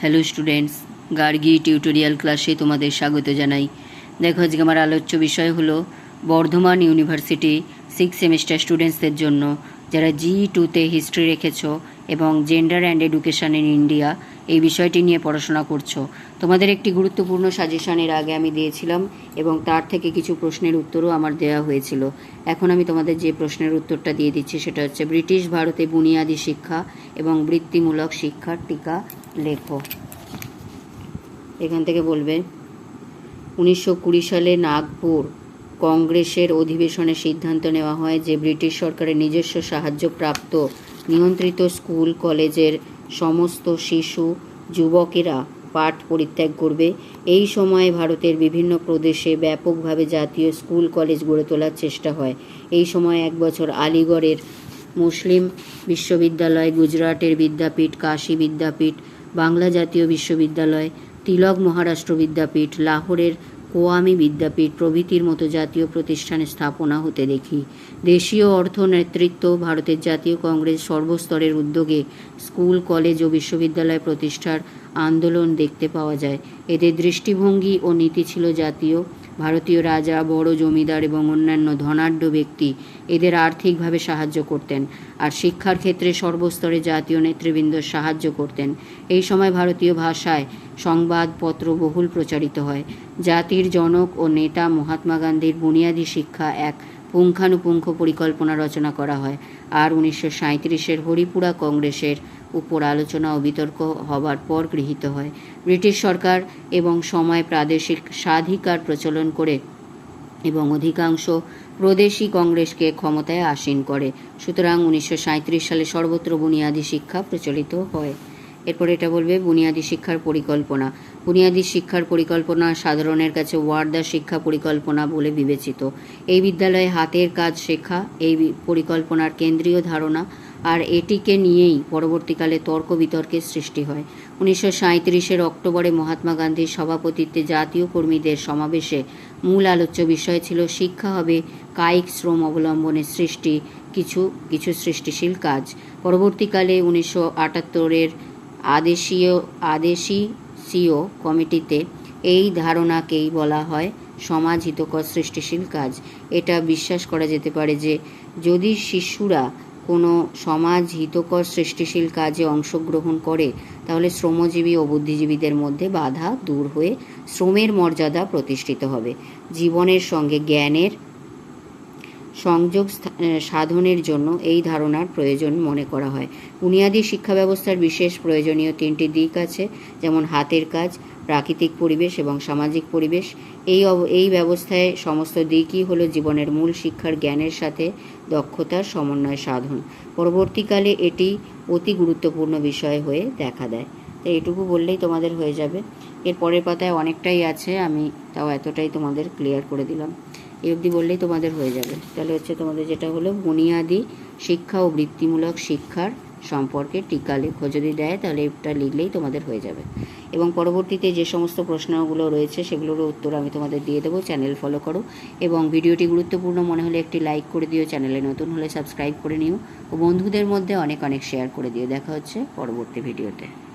Hello students Gargi tutorial ক্লাসে তোমাদের স্বাগত জানাই। দেখো, আজকে আমার আলোচ্য বিষয় হলো বর্ধমান ইউনিভার্সিটি সিক্স সেমিস্টার স্টুডেন্টসদের জন্য, যারা জি টুতে হিস্ট্রি রেখেছো এবং gender and education in India এই বিষয়টি নিয়ে পড়াশোনা করছ। তোমাদের একটি গুরুত্বপূর্ণ সাজেশনের আগে আমি দিয়েছিলাম এবং তার থেকে কিছু প্রশ্নের উত্তরও আমার দেওয়া হয়েছিল। এখন আমি তোমাদের যে প্রশ্নের উত্তরটা দিয়ে দিচ্ছি সেটা হচ্ছে, ব্রিটিশ ভারতে বুনিয়াদী শিক্ষা এবং বৃত্তিমূলক শিক্ষার টিকা লেখো। এখান থেকে বলবে, উনিশশো কুড়ি সালে নাগপুর কংগ্রেসের অধিবেশনে সিদ্ধান্ত নেওয়া হয় যে ব্রিটিশ সরকারের নিজস্ব সাহায্যপ্রাপ্ত নিয়ন্ত্রিত স্কুল, কলেজের সমস্ত শিশু, যুবকেরা পাঠ পরিত্যাগ করবে। এই সময়ে ভারতের বিভিন্ন প্রদেশে ব্যাপকভাবে জাতীয় স্কুল, কলেজ গড়ে তোলার চেষ্টা হয়। এই সময় এক বছর আলিগড়ের মুসলিম বিশ্ববিদ্যালয়, গুজরাটের বিদ্যাপীঠ, কাশী বিদ্যাপীঠ, বাংলা জাতীয় বিশ্ববিদ্যালয়, তিলক মহারাষ্ট্র বিদ্যাপীঠ, লাহোরের কোয়ামি বিদ্যাপীঠ প্রভৃতির মতো জাতীয় প্রতিষ্ঠান স্থাপনা হতে দেখি। দেশীয় অর্থ নেতৃত্ব ভারতের জাতীয় কংগ্রেস সর্বস্তরের উদ্যোগে স্কুল, কলেজ ও বিশ্ববিদ্যালয় প্রতিষ্ঠার আন্দোলন দেখতে পাওয়া যায়। এদের দৃষ্টিভঙ্গি ও নীতি ছিল জাতীয়। ভারতীয় রাজা, বড় জমিদার এবং অন্যান্য ধনাঢ্য ব্যক্তি এদের আর্থিকভাবে সাহায্য করতেন আর শিক্ষার ক্ষেত্রে সর্বস্তরে জাতীয় নেতৃবৃন্দ সাহায্য করতেন। এই সময় ভারতীয় ভাষায় সংবাদপত্র বহুল প্রচারিত হয়। জাতির জনক ও নেতা মহাত্মা গান্ধীর বুনিয়াদী শিক্ষা এক পুঙ্খানুপুঙ্খ পরিকল্পনা রচনা করা হয়। আর উনিশশো সাঁত্রিশের হরিপুরা কংগ্রেসের উপর আলোচনা ও বিতর্ক হবার পর গৃহীত হয়। ব্রিটিশ সরকার এবং সময় প্রাদেশিক স্বাধিকার প্রচলন করে এবং অধিকাংশ প্রদেশী কংগ্রেসকে ক্ষমতায় আসীন করে। সুতরাং উনিশশো সালে সর্বত্র বুনিয়াদী শিক্ষা প্রচলিত হয়। এরপর এটা বলবে বুনিয়াদী শিক্ষার পরিকল্পনা। বুনিয়াদী শিক্ষার পরিকল্পনা সাধারণের কাছে ওয়ার্দা শিক্ষা পরিকল্পনা বলে বিবেচিত। এই বিদ্যালয়ে হাতের কাজ শেখা, এই পরিকল্পনার কেন্দ্রীয় ধারণা আর এটিকে নিয়েই পরবর্তীকালে তর্ক বিতর্কের সৃষ্টি হয়। উনিশশো সাঁত্রিশের অক্টোবরে মহাত্মা গান্ধীর সভাপতিত্বে জাতীয় কর্মীদের সমাবেশে মূল আলোচ্য বিষয় ছিল শিক্ষা হবে কায়িক শ্রম অবলম্বনের সৃষ্টি, কিছু কিছু সৃষ্টিশীল কাজ। পরবর্তীকালে উনিশশো আটাত্তরের আদেশীয় আদেশীয় কমিটিতে এই ধারণাকেই বলা হয় সমাজ হিতকর সৃষ্টিশীল কাজ। এটা বিশ্বাস করা যেতে পারে যে যদি শিশুরা কোনো সমাজ হিতকর সৃষ্টিশীল কাজে অংশগ্রহণ করে, তাহলে শ্রমজীবী ও বুদ্ধিজীবীদের মধ্যে বাধা দূর হয়ে শ্রমের মর্যাদা প্রতিষ্ঠিত হবে। জীবনের সঙ্গে জ্ঞানের সংযোগ সাধনের জন্য এই ধারণার প্রয়োজন মনে করা হয়। বুনিয়াদী শিক্ষা ব্যবস্থার বিশেষ প্রয়োজনীয় তিনটি দিক আছে, যেমন হাতের কাজ, প্রাকৃতিক পরিবেশ এবং সামাজিক পরিবেশ। এই এই ব্যবস্থায় সমস্ত দিকই হলো জীবনের মূল শিক্ষার জ্ঞানের সাথে দক্ষতার সমন্বয় সাধন। পরবর্তীকালে এটি অতি গুরুত্বপূর্ণ বিষয় হয়ে দেখা দেয়। তো এটুকু বললেই তোমাদের হয়ে যাবে। এর পরের পাতায় অনেকটাই আছে, আমি তাও এতটাই তোমাদের ক্লিয়ার করে দিলাম। এই অবধি বললেই তোমাদের হয়ে যাবে। তাহলে হচ্ছে তোমাদের যেটা হলো, বুনিয়াদি শিক্ষা ও বৃত্তিমূলক শিক্ষার সম্পর্কে টিকা লেখো। যদি দেয় তাহলে এটা লিখলেই তোমাদের হয়ে যাবে। এবং পরবর্তীতে যে সমস্ত প্রশ্নগুলো রয়েছে, সেগুলোরও উত্তর আমি তোমাদের দিয়ে দেবো। চ্যানেল ফলো করো। এবং ভিডিওটি গুরুত্বপূর্ণ মনে হলে একটি লাইক করে দিও। চ্যানেলে নতুন হলে সাবস্ক্রাইব করে নিও। ও বন্ধুদের মধ্যে অনেক অনেক শেয়ার করে দিও। দেখা হচ্ছে পরবর্তী ভিডিওতে।